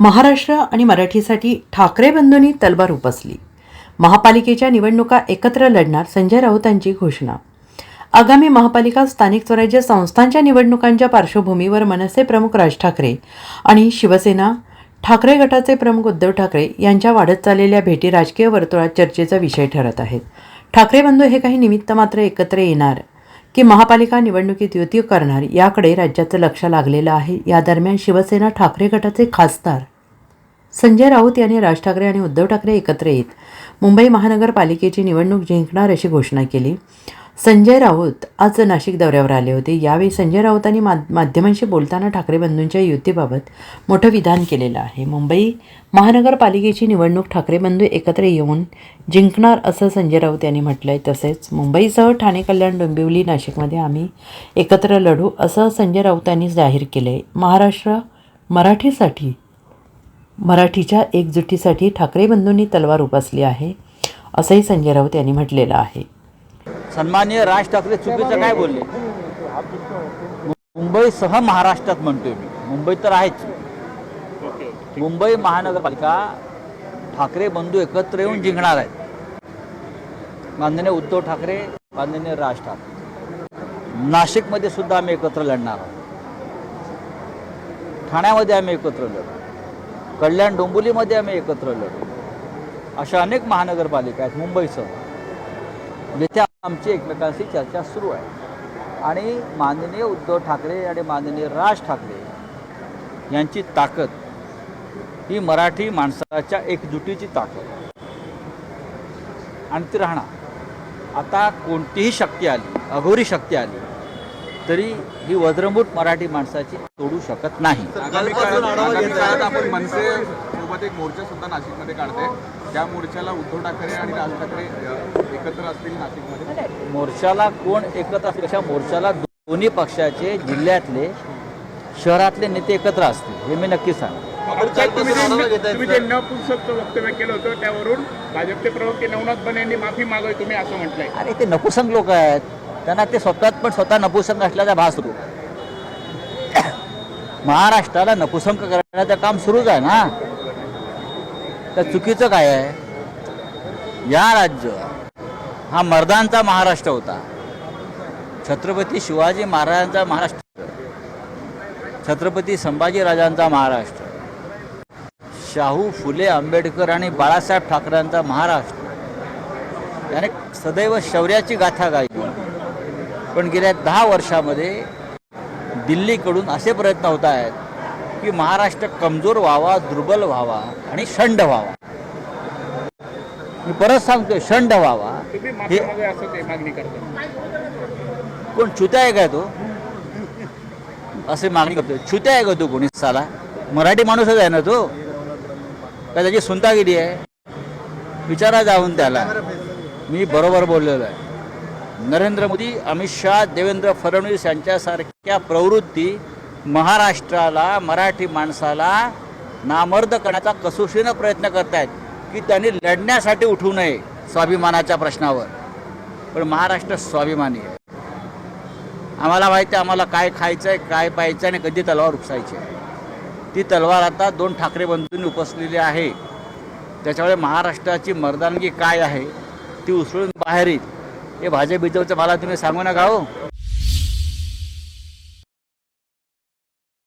महाराष्ट्र आणि मराठीसाठी ठाकरे बंधूंनी तलवार उपसली. महापालिकेच्या निवडणुका एकत्र लढणार संजय राऊतांची घोषणा. आगामी महापालिका स्थानिक स्वराज्य संस्थांच्या निवडणुकांच्या पार्श्वभूमीवर मनसे प्रमुख राज ठाकरे आणि शिवसेना ठाकरे गटाचे प्रमुख उद्धव ठाकरे यांच्या वाढत चाललेल्या भेटी राजकीय वर्तुळात चर्चेचा विषय ठरत आहेत. ठाकरे बंधू हे काही निमित्त मात्र एकत्र येणार की महापालिका निवडणुकीत युती करणार याकडे राज्याचं लक्ष लागलेलं आहे. या दरम्यान शिवसेना ठाकरे गटाचे खासदार संजय राऊत यांनी राज ठाकरे आणि उद्धव ठाकरे एकत्र येत मुंबई महानगरपालिकेची निवडणूक जिंकणार अशी घोषणा केली. संजय राऊत आज नाशिक दौऱ्यावर आले होते. यावेळी संजय राऊतांनी मा माध्यमांशी बोलताना ठाकरे बंधूंच्या युतीबाबत मोठं विधान केलेलं आहे. मुंबई महानगरपालिकेची निवडणूक ठाकरे बंधू एकत्र येऊन जिंकणार असं संजय राऊत यांनी म्हटलं आहे तसेच मुंबईसह ठाणे कल्याण डोंबिवली नाशिकमध्ये आम्ही एकत्र लढू असं संजय राऊतांनी जाहीर केलं आहे महाराष्ट्र मराठीसाठी मराठीच्या एकजुटीसाठी ठाकरे बंधूंनी तलवार उपासली आहे असंही संजय राऊत यांनी म्हटलेलं आहे. सन्मान्य राज ठाकरे चुकीचं काय बोलले? मुंबईसह महाराष्ट्रात म्हणतोय मी. मुंबई तर आहेच. मुंबई महानगरपालिका ठाकरे बंधू एकत्र येऊन जिंकणार आहेत. माननीय उद्धव ठाकरे माननीय राज ठाकरे. नाशिकमध्ये सुद्धा आम्ही एकत्र लढणार आहोत. ठाण्यामध्ये आम्ही एकत्र लढू. कल्याण डोंबिवलीमध्ये आम्ही एकत्र लढू. अशा अनेक महानगरपालिका आहेत मुंबईसह जिथे आमची एकमेकांशी चर्चा सुरू आहे. आणि माननीय उद्धव ठाकरे आणि माननीय राज ठाकरे यांची ताकद ही मराठी माणसाच्या एकजुटीची ताकद. आणि ती राहणार. आता कोणतीही शक्ती आली अघोरी शक्ती आली तरी ही वज्रमूठ मराठी माणसाची तोडू शकत नाही. आपण मनसे सोबत एक मोर्चा सुद्धा नाशिकमध्ये काढते त्या मोर्चाला उद्धव ठाकरे आणि राज ठाकरे एकत्र असतील नाशिकमध्ये? मोर्चाला कोण एकत्र असल्यापेक्षा मोर्चाला दोन्ही पक्षाचे जिल्ह्यातले शहरातले नेते एकत्र असतील हे मी नक्की सांग तुम्ही जे- वक्तव्य केलं होतं त्यावरून भाजपचे प्रवक्ते नवनाथ बने यांनी माफी मागावी तुम्ही असं म्हटलंय. अरे ते नपुसंग लोक आहेत. त्यांना ते स्वतःच पण स्वतः नपुसंग असल्याचा भास होतो. महाराष्ट्राला नपुसंग करण्याचं काम सुरूच आहे ना. तर चुकीचं काय आहे? या राज्य हा मर्दांचा महाराष्ट्र होता. छत्रपती शिवाजी महाराजांचा महाराष्ट्र छत्रपती संभाजीराजांचा महाराष्ट्र शाहू फुले आंबेडकर आणि बाळासाहेब ठाकरेंचा महाराष्ट्र. त्याने सदैव शौर्याची गाथा गायली. पण गेल्या दहा वर्षामध्ये दिल्लीकडून असे प्रयत्न होत आहेत की महाराष्ट्र कमजोर व्हावा दुर्बल व्हावा आणि शंड व्हावा. मी परत सांगतोय शंड व्हावा. हे कोण छुत्या आहे काय तो? असे मागणी करतोय. छुत्या आहे का तो कोणी साला मराठी माणूसच आहे ना तो? काय त्याची सुनतागिरी आहे? विचारा जाऊन त्याला. मी बरोबर बोललेलो आहे. नरेंद्र मोदी अमित शहा देवेंद्र फडणवीस यांच्यासारख्या प्रवृत्ती महाराष्ट्राला मराठी माणसाला नामर्द करण्याचा कसोशीनं प्रयत्न करतायत की त्यांनी लढण्यासाठी उठू नये स्वाभिमानाच्या प्रश्नावर. पण महाराष्ट्र स्वाभिमानी आहे. आम्हाला माहिती आहे आम्हाला काय खायचं आहे काय पाहायचं आहे आणि कधी तलवार उपसायची ती तलवार आता दोन ठाकरे बंधूंनी उपसलेली आहे. त्याच्यामुळे महाराष्ट्राची मर्दानगी काय आहे ती उसळून बाहेर येईल. हे भाजप बिजवचं मला तुम्ही सांगू नका हो.